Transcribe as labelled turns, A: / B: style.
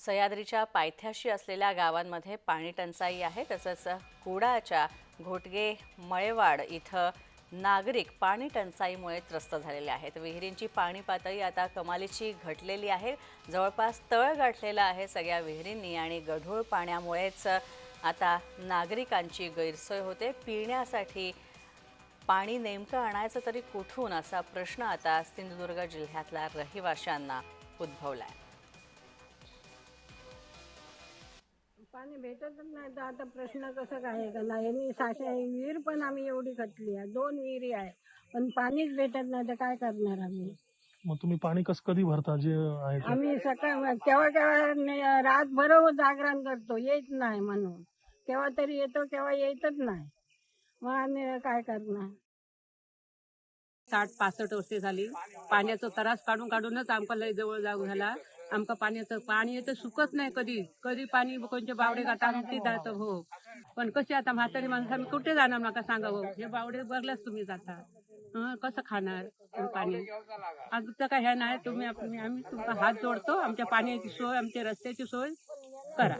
A: सह्याद्रीच्या पायथ्याशी असलेल्या गावांमध्ये पाणी टंचाई आहे. तसंच कुडाच्या घोटगे मळेवाड इथं नागरिक पाणी टंचाईमुळे त्रस्त झालेले आहेत. विहिरींची पाणी पातळी आता कमालीची घटलेली आहे. जवळपास तळ गाठलेला आहे सगळ्या विहिरींनी आणि गढूळ पाण्यामुळेच आता नागरिकांची गैरसोय होते. पिण्यासाठी पाणी नेमकं आणायचं तरी कुठून असा प्रश्न आता सिंधुदुर्ग जिल्ह्यातल्या रहिवाशांना उद्भवला आहे
B: पाणी भेटतच नाही. तर आता प्रश्न कसं काय आहे का नाही मी साशा विहीर पण आम्ही एवढी खटली आहे. दोन विहिरी आहे. पण पाणीच भेटत नाही तर काय करणार आम्ही?
C: मग तुम्ही पाणी कसं कधी भरता? जे आहे ते?
B: आम्ही सकाळ केव्हा केव्हा ने- रातभर जागरण करतो. येत नाही म्हणून. केव्हा तरी येतो केव्हा येतच नाही. मग आम्ही काय करणार?
D: साठ पासष्ट वर्षे झाली. पाण्याचा त्रास काढून काढूनच आमका लय जवळ जाऊ झाला. आमका पाण्याचं पाणी येतं सुकत नाही कधी. कधी पाणी कोणते बावडे का टाकते जातं हो. पण कसे आता म्हातारी माणसं आम्ही कुठे जाणार नका सांगा हो हे बावडे बघलाच तुम्ही जाता. कसं खाणार पाणी? आमचं काय ह्या नाही तुम्ही आम्ही तुमचा हात जोडतो आमच्या पाण्याची सोय आमच्या रस्त्याची सोय करा.